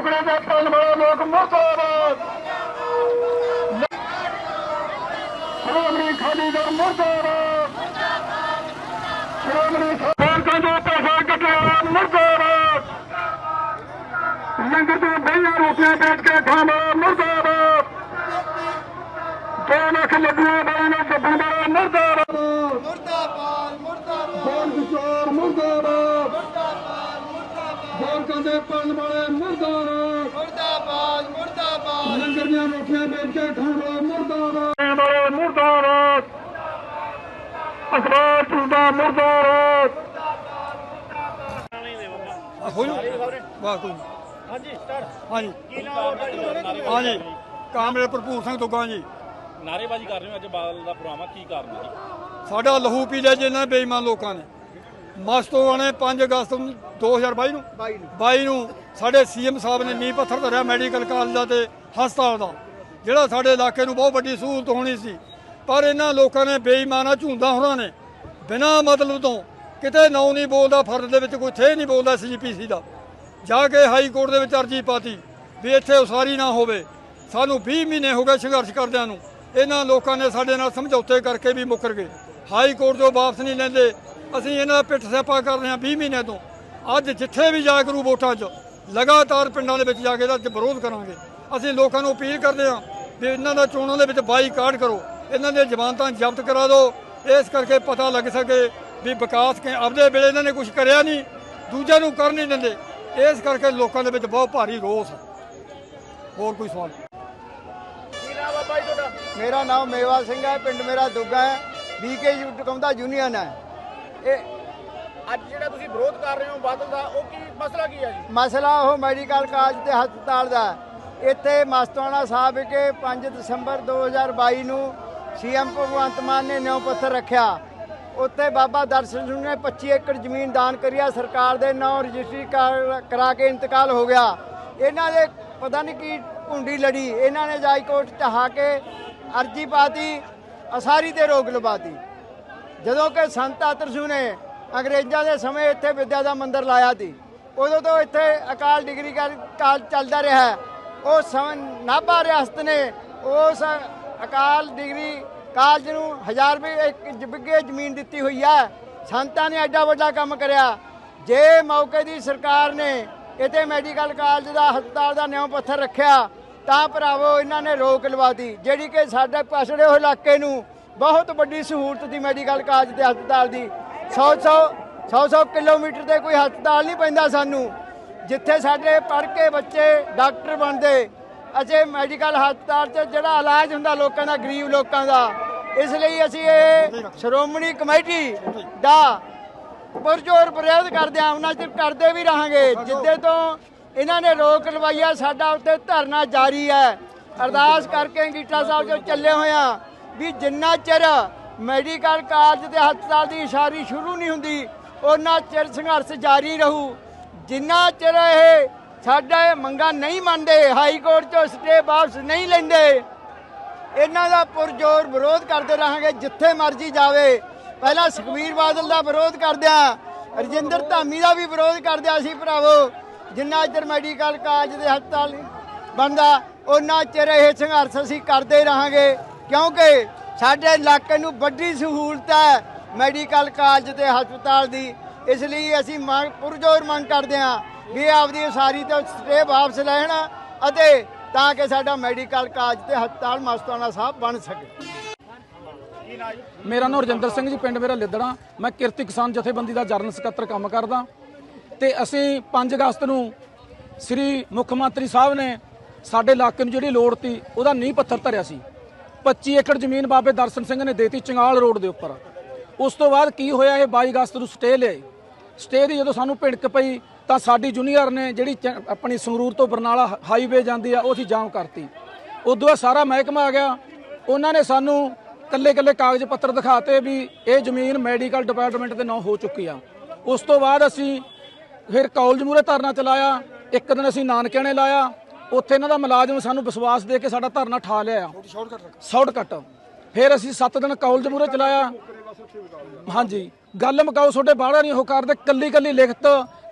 ਪਾਕ ਮੁਰਦਾਬਾਦ। ਸ਼੍ਰੋਮਣੀ ਅਕਾਲੀ ਦਲ ਮੁਰਦਾਬਾਦ। ਸ਼੍ਰੋਮਣੀ ਬਾਂਕਾਂ ਦੇ ਪੈਸਾ ਕਟਿਆ ਮੁਰਦਾਬਾਦ। ਲੰਗਰ ਦੇ ਬਈਆਂ ਰੋਟੀਆਂ ਵੇਚ ਕੇ ਖਾਣਾ ਮੁਰਦਾਬਾਦ। ਦੋ ਲੱਖ ਲੱਗੀਆਂ ਬਾਈਆਂ ਗੱਬੂ ਦਾ ਮੁਰਦਾਬਾਦ। ਮੁਰਦਾਬਾਦ ਮੁਰਦਾਬਾਦ। ਬੋਲ ਵਿਚਾਰ ਮੁਰਦਾਬਾਦ। ਮੁਰਦਾਬਾਦ ਮੁਰਦਾਬਾਦ। ਬਾਂਕਾਂ ਦੇ ਪੰਜ ਵਾਲੇ ਮੁਰਦਾਬਾਦ ਮੁਰਦਾਬਾਦ ਮੁਰਦਾਬਾਦ। ਦੀਆਂ ਰੋਟੀਆਂ ਵੇਚ ਕੇ ਖਾਣਾ ਮੁਰਦਾਬਾਦ ਵਾਲੇ ਮੁਰਦਾਬਾਦ। ਅਖਬਾਰ ਚੁੰਦਾ ਮੁਰਦਾਬਾਦ। ਹੋ ਜੂ? ਵਾਹ ਕੋਈ ਹਾਂਜੀ ਸਟਾਰਟ ਹਾਂਜੀ। ਕੀ ਨਾਮ ਹਾਂਜੀ। ਕਾਮਰੇਡ ਭਰਪੂਰ ਸਿੰਘ ਦੁੱਗਾ ਜੀ। ਨਾਰੇਬਾਜ਼ੀ ਕਰ ਰਹੇ ਹੋ ਅੱਜ ਬਾਦਲ ਦਾ ਪ੍ਰੋਗਰਾਮ ਆ। ਕੀ ਕਾਰਨ ਜੀ? ਸਾਡਾ ਲਹੂ ਪੀ ਲਿਆ ਜਿਨ੍ਹਾਂ ਬੇਈਮਾਨ ਲੋਕਾਂ ਨੇ। ਮਸਤੋਆਂ ਨੇ 5 ਅਗਸਤ ਨੂੰ 2022 ਨੂੰ। 22 ਨੂੰ। ਸਾਡੇ ਸੀਐਮ ਸਾਹਿਬ ਨੇ ਨੀਂਹ ਪੱਥਰ ਧਰਿਆ ਮੈਡੀਕਲ ਕਾਲਜ ਦਾ ਤੇ ਹਸਪਤਾਲ ਦਾ ਜਿਹੜਾ ਸਾਡੇ ਇਲਾਕੇ ਨੂੰ ਬਹੁਤ ਵੱਡੀ ਸਹੂਲਤ ਹੋਣੀ ਸੀ। ਪਰ ਇਹਨਾਂ ਲੋਕਾਂ ਨੇ ਬੇਈਮਾਨਾ ਝੂੰਦਾ ਹੋਰਾਂ ਨੇ ਬਿਨਾਂ ਮਤਲਬ ਤੋਂ ਕਿਤੇ ਨਾਂ ਨਹੀਂ ਬੋਲਦਾ ਫਰਦ ਦੇ ਵਿੱਚ ਕੋਈ ਥੇ ਨਹੀਂ ਬੋਲਦਾ ਸੀਜੀਪੀਸੀ ਦਾ। ਜਾ ਕੇ ਹਾਈ ਕੋਰਟ ਦੇ ਵਿੱਚ ਅਰਜੀ ਪਾਤੀ ਵੀ ਇੱਥੇ ਉਸਾਰੀ ਨਾ ਹੋਵੇ। ਸਾਨੂੰ 20 ਮਹੀਨੇ ਹੋ ਗਏ ਸੰਘਰਸ਼ ਕਰਦਿਆਂ ਨੂੰ। ਇਹਨਾਂ ਲੋਕਾਂ ਨੇ ਸਾਡੇ ਨਾਲ ਸਮਝੌਤੇ ਕਰਕੇ ਵੀ ਮੁੱਕਰ ਗਏ। ਹਾਈ ਕੋਰਟ ਤੋਂ ਵਾਪਸ ਨਹੀਂ ਲੈਂਦੇ। ਅਸੀਂ ਇਹਨਾਂ ਦਾ ਪਿੱਠ ਸਿਆਪਾ ਕਰ ਰਹੇ ਹਾਂ 20 ਮਹੀਨੇ ਤੋਂ। ਅੱਜ ਜਿੱਥੇ ਵੀ ਜਾ ਕਰੂ ਵੋਟਾਂ 'ਚ ਲਗਾਤਾਰ ਪਿੰਡਾਂ ਦੇ ਵਿੱਚ ਜਾ ਕੇ ਇਹਦਾ ਵਿਰੋਧ ਕਰਾਂਗੇ। ਅਸੀਂ ਲੋਕਾਂ ਨੂੰ ਅਪੀਲ ਕਰਦੇ ਹਾਂ ਵੀ ਇਹਨਾਂ ਦਾ ਚੋਣਾਂ ਦੇ ਵਿੱਚ ਬਾਈਕਾਟ ਕਰੋ। ਇਹਨਾਂ ਦੀਆਂ ਜ਼ਮਾਨਤਾਂ ਜ਼ਬਤ ਕਰਾ ਦਿਓ। ਇਸ ਕਰਕੇ ਪਤਾ ਲੱਗ ਸਕੇ ਵੀ ਵਿਕਾਸ ਕੇ ਆਪਦੇ ਵੇਲੇ ਇਹਨਾਂ ਨੇ ਕੁਝ ਕਰਿਆ ਨਹੀਂ ਦੂਜਿਆਂ ਨੂੰ ਕਰ ਨਹੀਂ ਦਿੰਦੇ। ਇਸ ਕਰਕੇ ਲੋਕਾਂ ਦੇ ਵਿੱਚ ਬਹੁਤ ਭਾਰੀ ਰੋਸ। ਹੈ ਹੋਰ ਕੋਈ ਸਵਾਲ? ਮੇਰਾ ਨਾਮ ਮੇਵਾ ਸਿੰਘ ਹੈ ਪਿੰਡ ਮੇਰਾ ਦੁੱਗਾ ਹੈ। ਬੀਕੇ ਯੂਟਕਮ ਦਾ ਯੂਨੀਅਨ ਹੈ। ਇਹ ਅੱਜ ਜਿਹੜਾ ਤੁਸੀਂ ਵਿਰੋਧ ਕਰ ਰਹੇ ਹੋ ਬਾਦਲ ਦਾ, ਉਹ ਕੀ ਮਸਲਾ ਕੀ ਹੈ ਜੀ? ਮਸਲਾ ਉਹ ਮੈਡੀਕਲ ਕਾਲਜ ਤੇ ਹਸਪਤਾਲ ਦਾ ਇੱਥੇ ਮਸਤਾਨਾ ਸਾਹਿਬ ਵਿਖੇ 5 ਦਸੰਬਰ 2022 ਨੂੰ ਸੀਐਮ ਭਗਵੰਤ ਮਾਨ ਨੇ ਨਿਉ ਪੱਥਰ ਰੱਖਿਆ। ਉੱਥੇ ਬਾਬਾ ਦਰਸ਼ਨ ਸਿੰਘ ਨੇ 25 ਏਕੜ ਜ਼ਮੀਨ ਦਾਨ ਕਰਿਆ ਸਰਕਾਰ ਦੇ ਨਾਂ ਰਜਿਸਟਰੀ ਕਰ- ਕਰਾ ਕੇ ਇੰਤਕਾਲ ਹੋ ਗਿਆ। ਇਹਨਾਂ ਦੇ ਪਤਾ ਨਹੀਂ ਕੀ ਕੁੰਡੀ ਲੜੀ। ਇਹਨਾਂ ਨੇ ਜਾਈ ਕੋਰਟ ਟਹਾ ਕੇ ਅਰਜੀ ਪਾਤੀ, ਅਸਾਰੀ ਤੇ ਰੋਕ ਲਵਾਤੀ। ਜਦੋਂ ਕਿ ਸੰਤ ਆਤਰਸ਼ੂ ਨੇ ਅੰਗਰੇਜ਼ਾਂ ਦੇ ਸਮੇਂ ਇੱਥੇ ਵਿਦਿਆ ਦਾ ਮੰਦਿਰ ਲਾਇਆ ਸੀ, ਉਦੋਂ ਤੋਂ ਇੱਥੇ ਅਕਾਲ ਡਿਗਰੀ ਕਾ- ਕਾਲ ਚੱਲਦਾ ਰਿਹਾ। ਉਹ ਸਮ ਨਾਭਾ ਰਿਆਸਤ ਨੇ ਉਸ ਅਕਾਲ ਡਿਗਰੀ ਕਾਲਜ ਨੂੰ ਹਜ਼ਾਰ ਰੁਪਏ ਇੱਕ ਬਿੱਗੇ ਜ਼ਮੀਨ ਦਿੱਤੀ ਹੋਈ ਹੈ। ਸੰਤਾਂ ਨੇ ਐਡਾ ਵੱਡਾ ਕੰਮ ਕਰਿਆ। ਜੇ ਮੌਕੇ ਦੀ ਸਰਕਾਰ ਨੇ ਇੱਥੇ ਮੈਡੀਕਲ ਕਾਲਜ ਦਾ, ਹਸਪਤਾਲ ਦਾ ਨਿਉ ਪੱਥਰ ਰੱਖਿਆ, ਤਾਂ ਭਰਾਵੋ, ਇਹਨਾਂ ਨੇ ਰੋਕ ਲਵਾਤੀ ਜਿਹੜੀ ਕਿ ਸਾਡੇ ਪਛੜੇ ਹੋਏ ਇਲਾਕੇ ਨੂੰ ਬਹੁਤ ਵੱਡੀ ਸਹੂਲਤ ਦੀ ਮੈਡੀਕਲ ਕਾਲਜ ਤੇ ਹਸਪਤਾਲ ਦੀ। 100 100 100 100 ਕਿਲੋਮੀਟਰ ਤੇ ਕੋਈ ਹਸਪਤਾਲ ਨਹੀਂ ਪੈਂਦਾ ਸਾਨੂੰ, ਜਿੱਥੇ ਸਾਡੇ ਪੜ੍ਹ ਕੇ ਬੱਚੇ ਡਾਕਟਰ ਬਣਦੇ। ਅਜੇ ਮੈਡੀਕਲ ਹਸਪਤਾਲ 'ਚ ਜਿਹੜਾ ਇਲਾਜ ਹੁੰਦਾ ਲੋਕਾਂ ਦਾ, ਗਰੀਬ ਲੋਕਾਂ ਦਾ, ਇਸ ਲਈ ਅਸੀਂ ਇਹ ਸ਼੍ਰੋਮਣੀ ਕਮੇਟੀ ਦਾ ਪੁਰਜੋਰ ਵਿਰੋਧ ਕਰਦੇ ਆ ਉਹਨਾਂ ਚਿਰ ਕਰਦੇ ਵੀ ਰਹਾਂਗੇ, ਜਿੱਦੇ ਤੋਂ ਇਹਨਾਂ ਨੇ ਰੋਕ ਲਵਾਈ ਲਵਾਈਆ ਸਾਡਾ ਉੱਤੇ ਧਰਨਾ ਜਾਰੀ ਹੈ। ਅਰਦਾਸ ਕਰਕੇ ਅੰਗੀਠਾ ਸਾਹਿਬ ਜੋ ਚੱਲੇ ਹੋਇਆ ਵੀ ਜਿੰਨਾ ਚਿਰ ਮੈਡੀਕਲ ਕਾਲਜ ਤੇ ਹਸਪਤਾਲ ਦੀ ਇਸ਼ਾਰੀ ਸ਼ੁਰੂ ਨਹੀਂ ਹੁੰਦੀ ਉਹਨਾਂ ਚਿਰ ਸੰਘਰਸ਼ ਜਾਰੀ ਰਹੂ। ਜਿੰਨਾ ਚਿਰ ਇਹ ਸਾਡਾ ਇਹ ਮੰਗਾਂ ਨਹੀਂ ਮੰਨਦੇ, ਹਾਈ ਕੋਰਟ ਚੋਂ ਸਟੇ ਵਾਪਸ ਨਹੀਂ ਲੈਂਦੇ, ਇਹਨਾਂ ਦਾ ਪੁਰਜੋਰ ਵਿਰੋਧ ਕਰਦੇ ਰਹਾਂਗੇ ਜਿੱਥੇ ਮਰਜ਼ੀ ਜਾਵੇ। ਪਹਿਲਾਂ ਸੁਖਬੀਰ ਬਾਦਲ ਦਾ ਵਿਰੋਧ ਕਰਦਿਆਂ, ਰਜਿੰਦਰ ਧਾਮੀ ਦਾ ਵੀ ਵਿਰੋਧ ਕਰਦਿਆਂ ਸੀ ਭਰਾਵੋ। ਜਿੰਨਾ ਚਿਰ ਮੈਡੀਕਲ ਕਾਲਜ ਦੇ ਹਸਪਤਾਲ ਬਣਦਾ ਉਹਨਾਂ ਚਿਰ ਇਹ ਸੰਘਰਸ਼ ਅਸੀਂ ਕਰਦੇ ਰਹਾਂਗੇ। ਕਿਉਂਕਿ ਸਾਡੇ ਇਲਾਕੇ ਨੂੰ ਵੱਡੀ ਸਹੂਲਤ ਹੈ ਮੈਡੀਕਲ ਕਾਲਜ ਤੇ ਹਸਪਤਾਲ ਦੀ। ਇਸ ਲਈ ਅਸੀਂ ਮੰਗ, ਪੁਰਜੋਰ ਮੰਗ ਕਰਦੇ ਹਾਂ ਵੀ ਆਪਦੀ ਉਸਾਰੀ ਤੋਂ ਸਟੇ ਵਾਪਸ ਲੈਣ ਅਤੇ ਤਾਂ ਕਿ ਸਾਡਾ ਮੈਡੀਕਲ ਕਾਲਜ ਤੇ ਹਸਪਤਾਲ ਮਸਤਾਨਾ ਸਾਹਿਬ ਬਣ ਸਕੇ। ਮੇਰਾ ਨਾਮ ਰਜਿੰਦਰ ਸਿੰਘ ਜੀ, ਪਿੰਡ ਮੇਰਾ ਲਿੱਦੜਾ। ਮੈਂ ਕਿਰਤੀ ਕਿਸਾਨ ਜਥੇਬੰਦੀ ਦਾ ਜਰਨਲ ਸਕੱਤਰ ਕੰਮ ਕਰਦਾ। ਤੇ ਅਸੀਂ 5 ਅਗਸਤ ਨੂੰ ਸ੍ਰੀ ਮੁੱਖ ਮੰਤਰੀ ਸਾਹਿਬ ਨੇ ਸਾਡੇ ਇਲਾਕੇ ਨੂੰ ਜਿਹੜੀ ਲੋੜ ਤੀ, ਉਹਦਾ ਨੀਂਹ ਪੱਥਰ ਧਰਿਆ ਸੀ। 25 ਏਕੜ ਜ਼ਮੀਨ ਬਾਬੇ ਦਰਸ਼ਨ ਸਿੰਘ ਨੇ ਦੇਤੀ ਚੰਗਾਲ ਰੋਡ ਦੇ ਉੱਪਰ। ਉਸ ਤੋਂ ਬਾਅਦ ਕੀ ਹੋਇਆ ਇਹ 22 ਅਗਸਤ ਨੂੰ ਸਟੇ ਲਿਆਏ ਸਟੇ ਦੀ ਜਦੋਂ ਸਾਨੂੰ ਭਿੜਕ ਪਈ ਤਾਂ ਸਾਡੀ ਜੂਨੀਅਰ ਨੇ ਜਿਹੜੀ ਚ- ਆਪਣੀ ਸੰਗਰੂਰ ਤੋਂ ਬਰਨਾਲਾ ਹਾਈਵੇ ਜਾਂਦੀ ਆ, ਉਹ ਅਸੀਂ ਜਾਮ ਕਰਤੀ। ਉਦੋਂ ਬਾਅਦ ਸਾਰਾ ਮਹਿਕਮਾ ਆ ਗਿਆ। ਉਹਨਾਂ ਨੇ ਸਾਨੂੰ ਕੱਲੇ ਕੱਲੇ ਕਾਗਜ਼ ਪੱਤਰ ਦਿਖਾਤੇ ਵੀ ਇਹ ਜ਼ਮੀਨ ਮੈਡੀਕਲ ਡਿਪਾਰਟਮੈਂਟ ਦੇ ਨਾਂ ਹੋ ਚੁੱਕੀ ਆ। ਉਸ ਤੋਂ ਬਾਅਦ ਅਸੀਂ ਫਿਰ ਕਾਲਜ ਮੂਰੇ ਧਰਨਾ ਚਲਾਇਆ। ਇੱਕ ਦਿਨ ਅਸੀਂ ਨਾਨਕਿਆਣੇ ਲਾਇਆ। ਉੱਥੇ ਇਹਨਾਂ ਦਾ ਮੁਲਾਜ਼ਮ ਸਾਨੂੰ ਵਿਸ਼ਵਾਸ ਦੇ ਕੇ ਸਾਡਾ ਧਰਨਾ ਠਾ ਲਿਆ। ਸ਼ਾਰਟਕਟ ਫਿਰ ਅਸੀਂ 7 ਦਿਨ ਕਾਲਜ ਮੂਰੇ ਚਲਾਇਆ। ਹਾਂਜੀ। ਗੱਲ ਮਕਾਓ ਤੁਹਾਡੇ ਬਾਹਰ ਨਹੀਂ, ਉਹ ਕਰਦੇ ਕੱਲੀ ਕੱਲੀ ਲਿਖਤ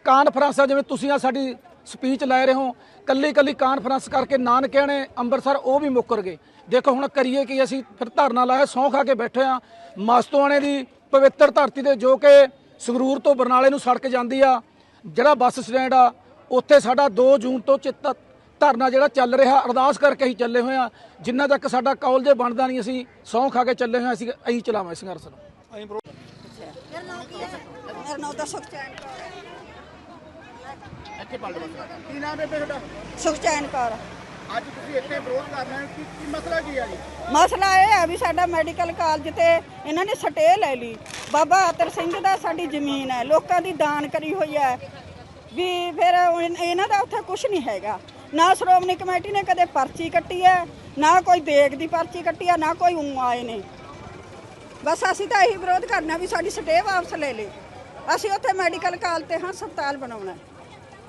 ਕਾਨਫਰੰਸਾਂ, ਜਿਵੇਂ ਤੁਸੀਂ ਆ ਸਾਡੀ ਸਪੀਚ ਲੈ ਰਹੇ ਹੋ ਕੱਲੀ ਕੱਲੀ ਕਾਨਫਰੰਸ ਕਰਕੇ ਨਾਨਕਿਆਂ ਨੇ ਅੰਮ੍ਰਿਤਸਰ ਉਹ ਵੀ ਮੁੱਕਰ ਗਏ। ਦੇਖੋ ਹੁਣ ਕਰੀਏ ਕਿ, ਅਸੀਂ ਫਿਰ ਧਰਨਾ ਲਾਇਆ ਸੌਂ ਖਾ ਕੇ ਬੈਠੇ ਆ ਮਸਤੋਆਣੇ ਦੀ ਪਵਿੱਤਰ ਧਰਤੀ ਤੇ ਜੋ ਕਿ ਸੰਗਰੂਰ ਤੋਂ ਬਰਨਾਲੇ ਨੂੰ ਸੜਕ ਜਾਂਦੀ ਆ, ਜਿਹੜਾ ਬੱਸ ਸਟੈਂਡ ਆ, ਉੱਥੇ ਸਾਡਾ 2 ਜੂਨ ਤੋਂ ਚਿੱਤ ਧਰਨਾ ਜਿਹੜਾ ਚੱਲ ਰਿਹਾ ਅਰਦਾਸ ਕਰਕੇ ਹੀ ਚੱਲੇ ਹੋਏ ਆ ਜਿੰਨਾ ਤੱਕ ਸਾਡਾ ਕਾਲਜ ਬਣਦਾ ਨਹੀਂ ਅਸੀਂ ਸਹੁੰ ਖਾ ਕੇ ਚੱਲੇ ਹੋਏ ਅਸੀਂ ਅਸੀਂ ਚਲਾਵਾਂ ਸੰਘਰਸ਼ ਨੂੰ। ਮੇਰਾ ਨਾਮ ਕੀ ਹੈ? ਮੇਰਾ ਨਾਮ ਤਾਂ ਸੁਖਚੈਨ ਕੌਰ ਹੈ। ਇੱਥੇ ਪਲਟ ਬਸ। ਕੀ ਨਾਮ ਹੈ ਬੇਬੇ ਤੁਹਾਡਾ? ਸੁਖਚੈਨ ਕੌਰ। ਅੱਜ ਤੁਸੀਂ ਇੱਥੇ ਵਿਰੋਧ ਕਰ ਰਹੇ ਹੋ ਕੀ ਕੀ ਮਸਲਾ ਕੀ ਹੈ ਜੀ? ਮਸਲਾ ਇਹ ਹੈ ਵੀ ਸਾਡਾ ਮੈਡੀਕਲ ਕਾਲਜ ਤੇ ਇਹਨਾਂ ਨੇ ਸਟੇ ਲੈ ਲਈ। ਬਾਬਾ ਅਤਰ ਸਿੰਘ ਦਾ ਸਾਡੀ ਜ਼ਮੀਨ ਹੈ ਲੋਕਾਂ ਦੀ ਦਾਨ ਕਰੀ ਹੋਈ ਹੈ। ਵੀ ਫਿਰ ਇਹਨਾਂ ਦਾ ਉੱਥੇ ਕੁਝ ਨਹੀਂ ਹੈਗਾ। ਨਾ ਸ਼੍ਰੋਮਣੀ ਕਮੇਟੀ ਨੇ ਕਦੇ ਪਰਚੀ ਕੱਟੀ ਹੈ, ਨਾ ਕੋਈ ਦੇਗ ਦੀ ਪਰਚੀ ਕੱਟੀ ਹੈ, ਨਾ ਕੋਈ ਉਂ ਆਏ ਨੇ। ਬਸ ਅਸੀਂ ਤਾਂ ਇਹੀ ਵਿਰੋਧ ਕਰਨਾ ਵੀ ਸਾਡੀ ਸਟੇ ਵਾਪਸ ਲੈ ਲੇ ਅਸੀਂ ਉੱਥੇ ਮੈਡੀਕਲ ਕਾਲਜ ਤੇ ਹਾਂ, ਹਸਪਤਾਲ ਬਣਾਉਣਾ